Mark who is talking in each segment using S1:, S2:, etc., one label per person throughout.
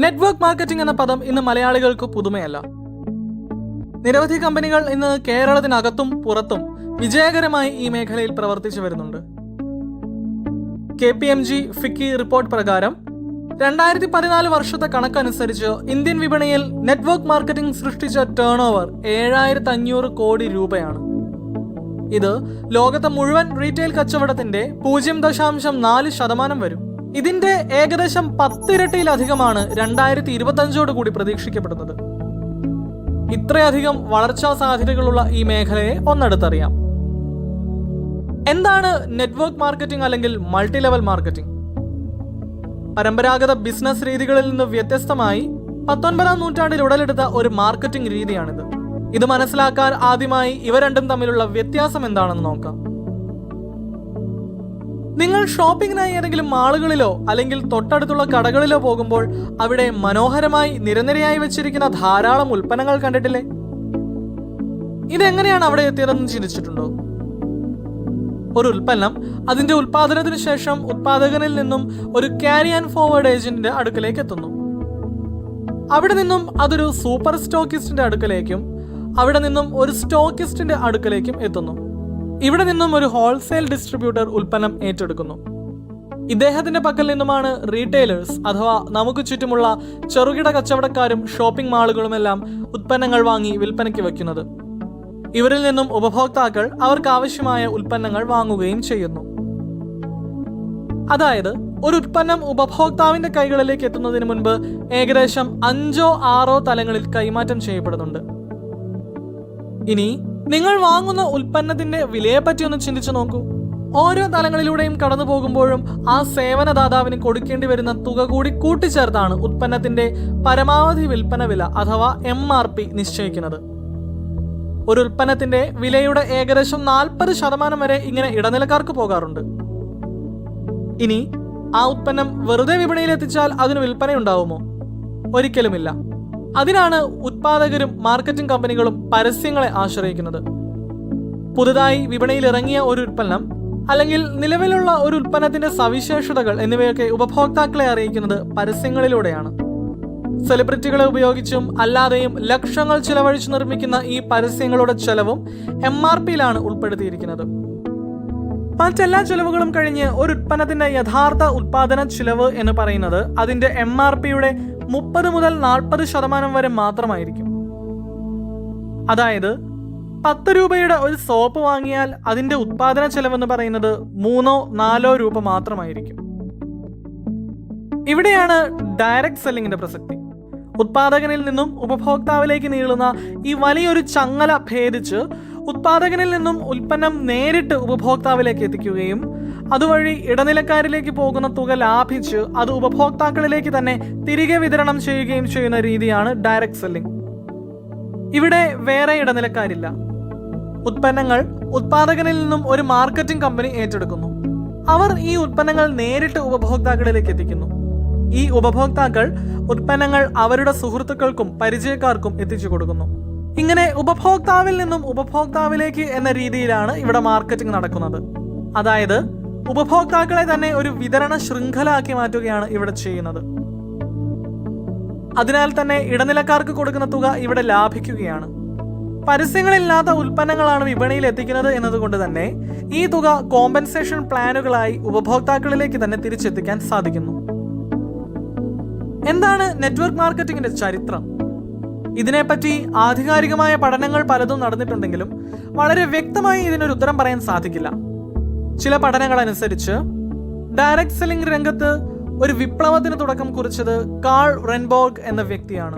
S1: Network marketing എന്ന പദം ഇന്ന് മലയാളികൾക്ക് പുതുമയല്ല. നിരവധി കമ്പനികൾ ഇന്ന് കേരളത്തിനകത്തും പുറത്തും വിജയകരമായി ഈ മേഖലയിൽ പ്രവർത്തിച്ചു വരുന്നുണ്ട്. K P M G FICCI report പ്രകാരം രണ്ടായിരത്തി പതിനാല് വർഷത്തെ കണക്കനുസരിച്ച് ഇന്ത്യൻ വിപണിയിൽ നെറ്റ്വർക്ക് മാർക്കറ്റിംഗ് സൃഷ്ടിച്ച ടേൺ ഓവർ ഏഴായിരത്തി അഞ്ഞൂറ് കോടി രൂപയാണ്. ഇത് ലോകത്തെ മുഴുവൻ റീറ്റെയിൽ കച്ചവടത്തിന്റെ പൂജ്യം ദശാംശം നാല് ശതമാനം വരും. ഇതിന്റെ ഏകദേശം പത്തിരട്ടിയിലധികമാണ് രണ്ടായിരത്തി ഇരുപത്തഞ്ചോട് കൂടി പ്രതീക്ഷിക്കപ്പെടുന്നത്. ഇത്രയധികം വളർച്ചാ സാധ്യതകളുള്ള ഈ മേഖലയെ ഒന്നെടുത്തറിയാം. എന്താണ് നെറ്റ്വർക്ക് മാർക്കറ്റിംഗ് അല്ലെങ്കിൽ മൾട്ടി ലെവൽ മാർക്കറ്റിംഗ്? പരമ്പരാഗത ബിസിനസ് രീതികളിൽ നിന്ന് വ്യത്യസ്തമായി പത്തൊൻപതാം നൂറ്റാണ്ടിൽ ഉടലെടുത്ത ഒരു മാർക്കറ്റിംഗ് രീതിയാണിത്. ഇത് മനസ്സിലാക്കാൻ ആദ്യമായി ഇവ രണ്ടും തമ്മിലുള്ള വ്യത്യാസം എന്താണെന്ന് നോക്കാം. നിങ്ങൾ ഷോപ്പിങ്ങിനായി ഏതെങ്കിലും മാളുകളിലോ അല്ലെങ്കിൽ തൊട്ടടുത്തുള്ള കടകളിലോ പോകുമ്പോൾ അവിടെ മനോഹരമായി നിരനിരയായി വെച്ചിരിക്കുന്ന ധാരാളം ഉൽപ്പന്നങ്ങൾ കണ്ടിട്ടില്ലേ? ഇതെങ്ങനെയാണ് അവിടെ എത്തിയതെന്ന് ചിന്തിച്ചിട്ടുണ്ടോ? ഒരു ഉൽപ്പന്നം അതിന്റെ ഉൽപാദനത്തിന് ശേഷം ഉത്പാദകനിൽ നിന്നും ഒരു ക്യാരി ആൻഡ് ഫോർവേഡ് ഏജന്റിന്റെ അടുക്കലേക്ക് എത്തുന്നു. അവിടെ നിന്നും അതൊരു സൂപ്പർ സ്റ്റോക്കിസ്റ്റിന്റെ അടുക്കലേക്കും അവിടെ നിന്നും ഒരു സ്റ്റോക്കിസ്റ്റിന്റെ അടുക്കലേക്കും എത്തുന്നു. ഇവിടെ നിന്നും ഒരു ഹോൾസെയിൽ ഡിസ്ട്രിബ്യൂട്ടർ ഉൽപ്പന്നം ഏറ്റെടുക്കുന്നു. ഇദ്ദേഹത്തിന്റെ പക്കൽ നിന്നുമാണ് റീറ്റെയിലേഴ്സ് അഥവാ നമുക്ക് ചുറ്റുമുള്ള ചെറുകിട കച്ചവടക്കാരും ഷോപ്പിംഗ് മാളുകളുമെല്ലാം ഉൽപ്പന്നങ്ങൾ വാങ്ങി വിൽപ്പനയ്ക്ക് വെക്കുന്നത്. ഇവരിൽ നിന്നും ഉപഭോക്താക്കൾ അവർക്ക് ആവശ്യമായ ഉൽപ്പന്നങ്ങൾ വാങ്ങുകയും ചെയ്യുന്നു. അതായത് ഒരു ഉൽപ്പന്നം ഉപഭോക്താവിന്റെ കൈകളിലേക്ക് എത്തുന്നതിന് മുൻപ് ഏകദേശം അഞ്ചോ ആറോ തലങ്ങളിൽ കൈമാറ്റം ചെയ്യപ്പെടുന്നുണ്ട്. ഇനി നിങ്ങൾ വാങ്ങുന്ന ഉൽപ്പന്നത്തിന്റെ വിലയെ പറ്റി ഒന്ന് ചിന്തിച്ചു നോക്കൂ. ഓരോ തലങ്ങളിലൂടെയും കടന്നു പോകുമ്പോഴും ആ സേവനദാതാവിന് കൊടുക്കേണ്ടി വരുന്ന തുക കൂടി കൂട്ടിച്ചേർത്താണ് ഉൽപ്പന്നത്തിന്റെ പരമാവധി വിൽപ്പന വില അഥവാ എം ആർ പി നിശ്ചയിക്കുന്നത്. ഒരു ഉൽപ്പന്നത്തിന്റെ വിലയുടെ ഏകദേശം നാൽപ്പത് ശതമാനം വരെ ഇങ്ങനെ ഇടനിലക്കാർക്ക് പോകാറുണ്ട്. ഇനി ആ ഉൽപ്പന്നം വെറുതെ വിപണിയിൽ എത്തിച്ചാൽ അതിന് വിൽപ്പനയുണ്ടാവുമോ? ഒരിക്കലുമില്ല. അതിനാണ് ഉത്പാദകരും മാർക്കറ്റിംഗ് കമ്പനികളും പരസ്യങ്ങളെ ആശ്രയിക്കുന്നത്. പുതുതായി വിപണിയിൽ ഇറങ്ങിയ ഒരു ഉൽപ്പന്നം അല്ലെങ്കിൽ നിലവിലുള്ള ഒരു ഉൽപ്പന്നത്തിന്റെ സവിശേഷതകൾ എന്നിവയൊക്കെ ഉപഭോക്താക്കളെ അറിയിക്കുന്നത് പരസ്യങ്ങളിലൂടെയാണ്. സെലിബ്രിറ്റികളെ ഉപയോഗിച്ചും അല്ലാതെയും ലക്ഷങ്ങൾ ചിലവഴിച്ച് നിർമ്മിക്കുന്ന ഈ പരസ്യങ്ങളുടെ ചെലവും എം ആർ പിയിലാണ് ഉൾപ്പെടുത്തിയിരിക്കുന്നത്. മറ്റെല്ലാ ചെലവുകളും കഴിഞ്ഞ് ഒരു ഉൽപ്പന്നത്തിന്റെ യഥാർത്ഥ ഉൽപാദന ചിലവ് എന്ന് പറയുന്നത് അതിന്റെ എം ആർ പിയുടെ മുപ്പത് മുതൽ നാൽപ്പത് ശതമാനം വരെ മാത്രമായിരിക്കും. അതായത് പത്ത് രൂപയുടെ ഒരു സോപ്പ് വാങ്ങിയാൽ അതിന്റെ ഉത്പാദന ചെലവെന്ന് പറയുന്നത് മൂന്നോ നാലോ രൂപ മാത്രമായിരിക്കും. ഇവിടെയാണ് ഡയറക്റ്റ് സെല്ലിങ്ങിന്റെ പ്രസക്തി. ഉത്പാദകനിൽ നിന്നും ഉപഭോക്താവിലേക്ക് നീളുന്ന ഈ വലിയൊരു ചങ്ങല ഭേദിച്ച് ഉത്പാദകനിൽ നിന്നും ഉൽപ്പന്നം നേരിട്ട് ഉപഭോക്താവിലേക്ക് എത്തിക്കുകയും അതുവഴി ഇടനിലക്കാരിലേക്ക് പോകുന്ന തുക ലാഭിച്ച് അത് ഉപഭോക്താക്കളിലേക്ക് തന്നെ തിരികെ വിതരണം ചെയ്യുകയും ചെയ്യുന്ന രീതിയാണ് ഡയറക്ട് സെല്ലിംഗ് ഇവിടെ വേറെ ഇടനിലക്കാരില്ല. ഉത്പന്നങ്ങൾ ഉത്പാദകനിൽ നിന്നും ഒരു മാർക്കറ്റിംഗ് കമ്പനി ഏറ്റെടുക്കുന്നു. അവർ ഈ ഉൽപ്പന്നങ്ങൾ നേരിട്ട് ഉപഭോക്താക്കളിലേക്ക് എത്തിക്കുന്നു. ഈ ഉപഭോക്താക്കൾ ഉൽപ്പന്നങ്ങൾ അവരുടെ സുഹൃത്തുക്കൾക്കും പരിചയക്കാർക്കും എത്തിച്ചു കൊടുക്കുന്നു. ഇങ്ങനെ ഉപഭോക്താവിൽ നിന്നും ഉപഭോക്താവിലേക്ക് എന്ന രീതിയിലാണ് ഇവിടെ മാർക്കറ്റിംഗ് നടക്കുന്നത്. അതായത് ഉപഭോക്താക്കളെ തന്നെ ഒരു വിതരണ ശൃംഖല മാറ്റുകയാണ് ഇവിടെ ചെയ്യുന്നത്. അതിനാൽ തന്നെ ഇടനിലക്കാർക്ക് കൊടുക്കുന്ന തുക ഇവിടെ ലാഭിക്കുകയാണ്. പരസ്യങ്ങളില്ലാത്ത ഉൽപ്പന്നങ്ങളാണ് വിപണിയിൽ എത്തിക്കുന്നത് എന്നതുകൊണ്ട് തന്നെ ഈ തുക കോമ്പൻസേഷൻ പ്ലാനുകളായി ഉപഭോക്താക്കളിലേക്ക് തന്നെ തിരിച്ചെത്തിക്കാൻ സാധിക്കുന്നു. എന്താണ് നെറ്റ്വർക്ക് മാർക്കറ്റിംഗിന്റെ ചരിത്രം? ഇതിനെപ്പറ്റി ആധികാരികമായ പഠനങ്ങൾ പലതും നടന്നിട്ടുണ്ടെങ്കിലും വളരെ വ്യക്തമായി ഇതിനൊരു ഉത്തരം പറയാൻ സാധിക്കില്ല. ചില പഠനങ്ങൾ അനുസരിച്ച് ഡയറക്ട് സെല്ലിംഗ് രംഗത്ത് ഒരു വിപ്ലവത്തിന് തുടക്കം കുറിച്ചത് കാൾ റെൻബോർഗ് എന്ന വ്യക്തിയാണ്.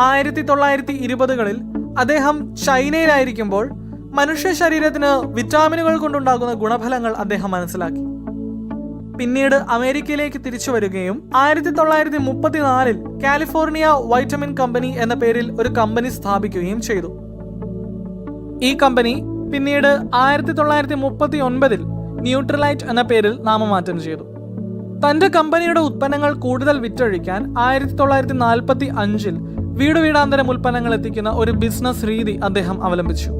S1: ആയിരത്തി തൊള്ളായിരത്തി ഇരുപതുകളിൽ അദ്ദേഹം ചൈനയിലായിരിക്കുമ്പോൾ മനുഷ്യ ശരീരത്തിന് വിറ്റാമിനുകൾ കൊണ്ടുണ്ടാകുന്ന ഗുണഫലങ്ങൾ അദ്ദേഹം മനസ്സിലാക്കി. പിന്നീട് അമേരിക്കയിലേക്ക് തിരിച്ചു വരികയും ആയിരത്തി തൊള്ളായിരത്തി മുപ്പത്തിനാലിൽ കാലിഫോർണിയ വൈറ്റമിൻ കമ്പനി എന്ന പേരിൽ ഒരു കമ്പനി സ്ഥാപിക്കുകയും ചെയ്തു. ഈ കമ്പനി പിന്നീട് ആയിരത്തി തൊള്ളായിരത്തി മുപ്പത്തി ഒൻപതിൽ ന്യൂട്രലൈറ്റ് എന്ന പേരിൽ നാമമാറ്റം ചെയ്തു. തന്റെ കമ്പനിയുടെ ഉത്പന്നങ്ങൾ കൂടുതൽ വിറ്റഴിക്കാൻ ആയിരത്തി തൊള്ളായിരത്തി നാൽപ്പത്തി അഞ്ചിൽ വീട് വീടാന്തരം ഉൽപ്പന്നങ്ങൾ എത്തിക്കുന്ന ഒരു ബിസിനസ് രീതി അദ്ദേഹം അവലംബിച്ചു.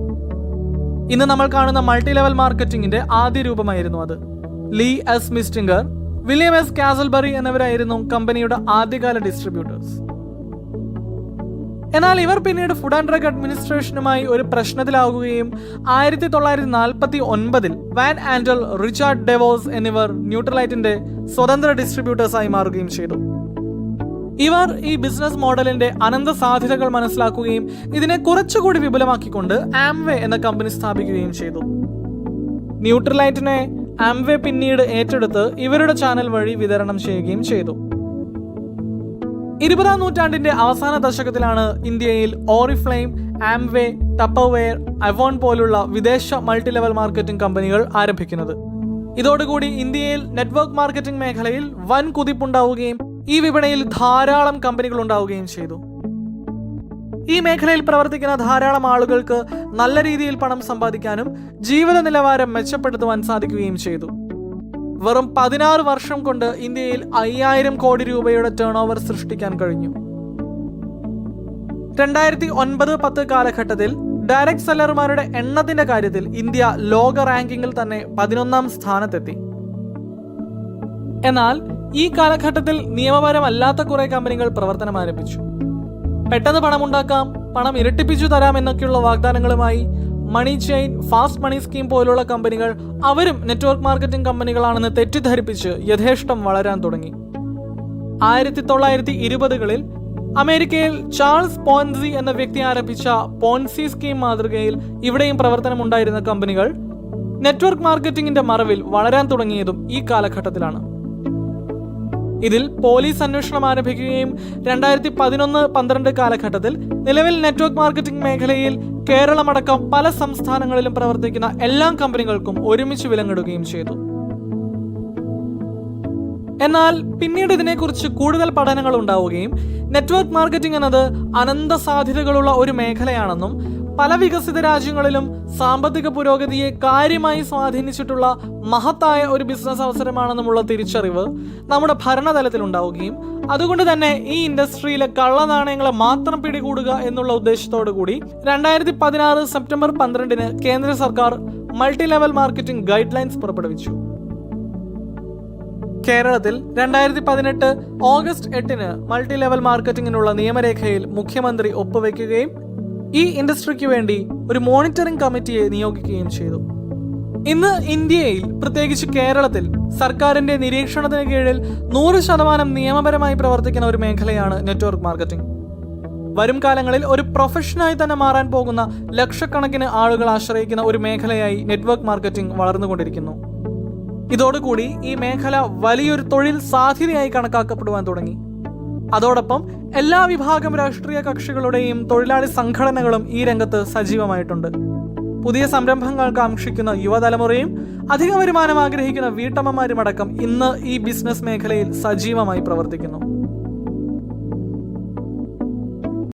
S1: ഇന്ന് നമ്മൾ കാണുന്ന മൾട്ടി ലെവൽ മാർക്കറ്റിംഗിന്റെ ആദ്യ രൂപമായിരുന്നു അത്. Lee S Mytinger William S Casselberry എന്നിവരായിരുന്നു കമ്പനിയുടെ ആദ്യകാല ഡിസ്ട്രിബ്യൂട്ടേഴ്സ് എന്നാൽ ഇവർ പിന്നീട് ഫുഡ് ആൻഡ് ഡ്രഗ് അഡ്മിനിസ്ട്രേഷനുമായി ഒരു പ്രശ്നത്തിലാകുകയും ആയിരത്തി തൊള്ളായിരത്തി നാൽപ്പത്തി ഒൻപതിൽ വാൻ ആൻഡൽ റിച്ചാർഡ് ഡെവോസ് എന്നിവർ ന്യൂട്രലൈറ്റിന്റെ സ്വതന്ത്ര ഡിസ്ട്രിബ്യൂട്ടേഴ്സായി മാറുകയും ചെയ്തു. ഇവർ ഈ ബിസിനസ് മോഡലിന്റെ അനന്ത സാധ്യതകൾ മനസ്സിലാക്കുകയും ഇതിനെ കുറച്ചുകൂടി വിപുലമാക്കിക്കൊണ്ട് ആംവേ എന്ന കമ്പനി സ്ഥാപിക്കുകയും ചെയ്തു. ന്യൂട്രലൈറ്റിനെ ആംവേ പിന്നീട് ഏറ്റെടുത്ത് ഇവരുടെ ചാനൽ വഴി വിതരണം ചെയ്യുകയും ചെയ്തു. ഇരുപതാം നൂറ്റാണ്ടിന്റെ അവസാന ദശകത്തിലാണ് ഇന്ത്യയിൽ ഓറിഫ്ലെയിം ആംവേ ടപ്പർവെയർ അവോൺ പോലുള്ള വിദേശ മൾട്ടി ലെവൽ മാർക്കറ്റിംഗ് കമ്പനികൾ ആരംഭിക്കുന്നത്. ഇതോടുകൂടി ഇന്ത്യയിൽ നെറ്റ്വർക്ക് മാർക്കറ്റിംഗ് മേഖലയിൽ വൻ കുതിപ്പുണ്ടാവുകയും ഈ വിപണിയിൽ ധാരാളം കമ്പനികൾ ഉണ്ടാവുകയും ചെയ്തു. ഈ മേഖലയിൽ പ്രവർത്തിക്കുന്ന ധാരാളം ആളുകൾക്ക് നല്ല രീതിയിൽ പണം സമ്പാദിക്കാനും ജീവിത നിലവാരം മെച്ചപ്പെടുത്തുവാൻ സാധിക്കുകയും ചെയ്തു. വെറും പതിനാറ് വർഷം കൊണ്ട് ഇന്ത്യയിൽ അയ്യായിരം കോടി രൂപയുടെ ടേൺ ഓവർ സൃഷ്ടിക്കാൻ കഴിഞ്ഞു. രണ്ടായിരത്തി ഒൻപത് പത്ത് കാലഘട്ടത്തിൽ ഡയറക്ട് സെല്ലർമാരുടെ എണ്ണത്തിന്റെ കാര്യത്തിൽ ഇന്ത്യ ലോക റാങ്കിങ്ങിൽ തന്നെ പതിനൊന്നാം സ്ഥാനത്തെത്തി. എന്നാൽ ഈ കാലഘട്ടത്തിൽ നിയമപരമല്ലാത്ത കുറെ കമ്പനികൾ പ്രവർത്തനം ആരംഭിച്ചു. പെട്ടെന്ന് പണമുണ്ടാക്കാം പണം ഇരട്ടിപ്പിച്ചു തരാം എന്നൊക്കെയുള്ള വാഗ്ദാനങ്ങളുമായി money chain fast money scheme പോലുള്ള കമ്പനികൾ അവരും നെറ്റ്വർക്ക് മാർക്കറ്റിംഗ് കമ്പനികളാണെന്ന് തെറ്റിദ്ധരിപ്പിച്ച് യഥേഷ്ടം വളരാൻ തുടങ്ങി. ആയിരത്തി തൊള്ളായിരത്തി ഇരുപതുകളിൽ അമേരിക്കയിൽ ചാൾസ് പോൻസി എന്ന വ്യക്തി ആരംഭിച്ച പോൻസി സ്കീം മാതൃകയിൽ ഇവിടെയും പ്രവർത്തനമുണ്ടായിരുന്ന കമ്പനികൾ നെറ്റ്വർക്ക് മാർക്കറ്റിംഗിന്റെ മറവിൽ വളരാൻ തുടങ്ങിയതും ഈ കാലഘട്ടത്തിലാണ്. ഇതിൽ പോലീസ് അന്വേഷണം ആരംഭിക്കുകയും രണ്ടായിരത്തി പതിനൊന്ന് പന്ത്രണ്ട് കാലഘട്ടത്തിൽ നിലവിൽ നെറ്റ്വർക്ക് മാർക്കറ്റിംഗ് മേഖലയിൽ കേരളമടക്കം പല സംസ്ഥാനങ്ങളിലും പ്രവർത്തിക്കുന്ന എല്ലാ കമ്പനികൾക്കും ഒരുമിച്ച് വിലങ്ങിടുകയും ചെയ്തു. എന്നാൽ പിന്നീട് ഇതിനെക്കുറിച്ച് കൂടുതൽ പഠനങ്ങൾ ഉണ്ടാവുകയും നെറ്റ്വർക്ക് മാർക്കറ്റിംഗ് എന്നത് അനന്ത സാധ്യതകളുള്ള ഒരു മേഖലയാണെന്നും പല വികസിത രാജ്യങ്ങളിലും സാമ്പത്തിക പുരോഗതിയെ കാര്യമായി സ്വാധീനിച്ചിട്ടുള്ള മഹത്തായ ഒരു ബിസിനസ് അവസരമാണെന്നുമുള്ള തിരിച്ചറിവ് നമ്മുടെ ഭരണതലത്തിൽ ഉണ്ടാവുകയും അതുകൊണ്ട് തന്നെ ഈ ഇൻഡസ്ട്രിയിലെ കള്ളനാണയങ്ങളെ മാത്രം പിടികൂടുക എന്നുള്ള ഉദ്ദേശത്തോടു കൂടി രണ്ടായിരത്തി പതിനാറ് സെപ്റ്റംബർ പന്ത്രണ്ടിന് കേന്ദ്ര സർക്കാർ multi level marketing guide lines പുറപ്പെടുവിച്ചു. കേരളത്തിൽ രണ്ടായിരത്തി പതിനെട്ട് ഓഗസ്റ്റ് എട്ടിന് മൾട്ടി ലെവൽ മാർക്കറ്റിംഗിനുള്ള നിയമരേഖയിൽ മുഖ്യമന്ത്രി ഒപ്പുവെക്കുകയും ഈ ഇൻഡസ്ട്രിക്ക് വേണ്ടി ഒരു മോണിറ്ററിംഗ് കമ്മിറ്റിയെ നിയോഗിക്കുകയും ചെയ്തു. ഇന്ന് ഇന്ത്യയിൽ പ്രത്യേകിച്ച് കേരളത്തിൽ സർക്കാരിന്റെ നിരീക്ഷണത്തിന് കീഴിൽ നൂറ് ശതമാനം നിയമപരമായി പ്രവർത്തിക്കുന്ന ഒരു മേഖലയാണ് നെറ്റ്വർക്ക് മാർക്കറ്റിംഗ്. വരും കാലങ്ങളിൽ ഒരു പ്രൊഫഷനായി തന്നെ മാറാൻ പോകുന്ന ലക്ഷക്കണക്കിന് ആളുകൾ ആശ്രയിക്കുന്ന ഒരു മേഖലയായി നെറ്റ്വർക്ക് മാർക്കറ്റിംഗ് വളർന്നുകൊണ്ടിരിക്കുന്നു. ഇതോടുകൂടി ഈ മേഖല വലിയൊരു തൊഴിൽ സാധ്യതയായി കണക്കാക്കപ്പെടുവാൻ തുടങ്ങി. അതോടൊപ്പം എല്ലാ വിഭാഗം രാഷ്ട്രീയ കക്ഷികളുടെയും തൊഴിലാളി സംഘടനകളും ഈ രംഗത്ത് സജീവമായിട്ടുണ്ട്. പുതിയ സംരംഭങ്ങൾ കാക്ഷിക്കുന്ന യുവതലമുറയും അധിക വരുമാനം ആഗ്രഹിക്കുന്ന വീട്ടമ്മമാരുമടക്കം ഇന്ന് ഈ ബിസിനസ് മേഖലയിൽ സജീവമായി പ്രവർത്തിക്കുന്നു.